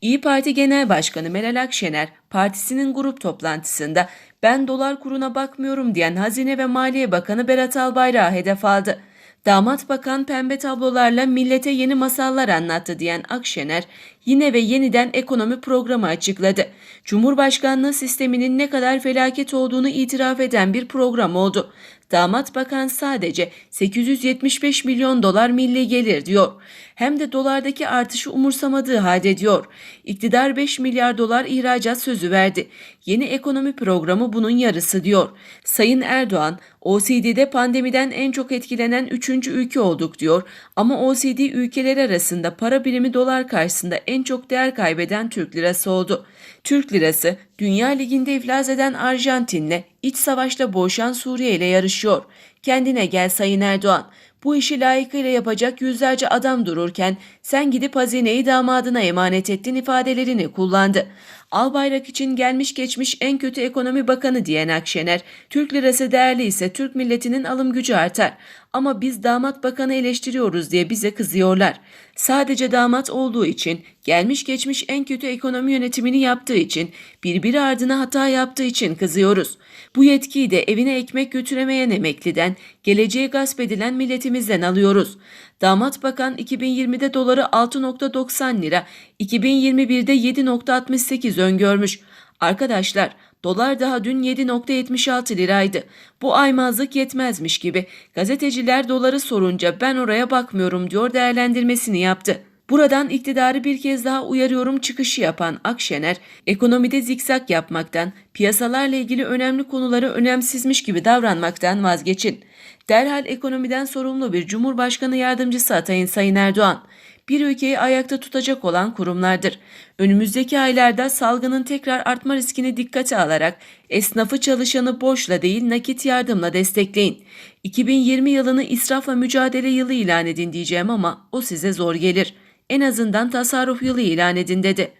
İyi Parti Genel Başkanı Meral Akşener, partisinin grup toplantısında ben dolar kuruna bakmıyorum diyen Hazine ve Maliye Bakanı Berat Albayrak'ı hedef aldı. Damat bakan pembe tablolarla millete yeni masallar anlattı diyen Akşener, yine ve yeniden ekonomi programı açıkladı. Cumhurbaşkanlığı sisteminin ne kadar felaket olduğunu itiraf eden bir program oldu. Damat bakan sadece 875 milyon dolar milli gelir diyor. Hem de dolardaki artışı umursamadığı halde diyor. İktidar 5 milyar dolar ihracat sözü verdi. Yeni ekonomi programı bunun yarısı diyor. Sayın Erdoğan, OECD'de pandemiden en çok etkilenen 3. ülke olduk diyor. Ama OECD ülkeleri arasında para birimi dolar karşısında en çok değer kaybeden Türk lirası oldu. Türk lirası, Dünya Ligi'nde iflas eden Arjantin'le, iç savaşta boğuşan Suriye ile yarışıyor. Kendine gel Sayın Erdoğan. Bu işi layıkıyla yapacak yüzlerce adam dururken sen gidip hazineyi damadına emanet ettin ifadelerini kullandı. Albayrak için gelmiş geçmiş en kötü ekonomi bakanı diyen Akşener, Türk lirası değerli ise Türk milletinin alım gücü artar. Ama biz damat bakanı eleştiriyoruz diye bize kızıyorlar. Sadece damat olduğu için, gelmiş geçmiş en kötü ekonomi yönetimini yaptığı için, birbiri ardına hata yaptığı için kızıyoruz. Bu yetkiyi de evine ekmek götüremeyen emekliden, geleceğe gasp edilen milletimizden alıyoruz. Damat bakan 2020'de doları 6.90 lira, 2021'de 7.68 öngörmüş. Arkadaşlar dolar daha dün 7.76 liraydı. Bu aymazlık yetmezmiş gibi. Gazeteciler doları sorunca ben oraya bakmıyorum diyor değerlendirmesini yaptı. Buradan iktidarı bir kez daha uyarıyorum çıkışı yapan Akşener, ekonomide zikzak yapmaktan, piyasalarla ilgili önemli konuları önemsizmiş gibi davranmaktan vazgeçin. Derhal ekonomiden sorumlu bir Cumhurbaşkanı yardımcısı atayın Sayın Erdoğan bir ülkeyi ayakta tutacak olan kurumlardır. Önümüzdeki aylarda salgının tekrar artma riskini dikkate alarak esnafı çalışanı borçla değil nakit yardımla destekleyin. 2020 yılını israfla mücadele yılı ilan edin diyeceğim ama o size zor gelir. En azından tasarruf yılı ilan edin dedi.